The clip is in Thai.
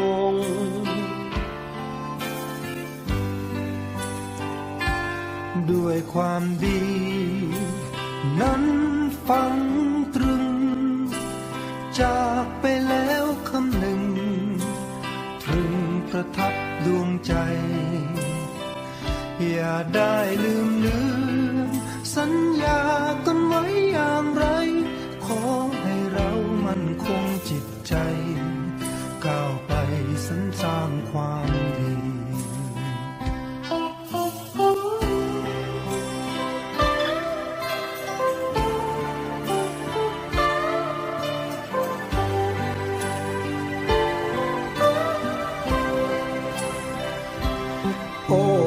ง ด้วยความดี นั้นฟังตรึง จากไปแล้วคำหนึ่ง ตรึงประทับดวงใจ อย่าได้ลืมเลือนสัญญากันไว้อย่างไร ขอให้เรามันคงจิตใจ ก้าวไปสรรสร้างความดี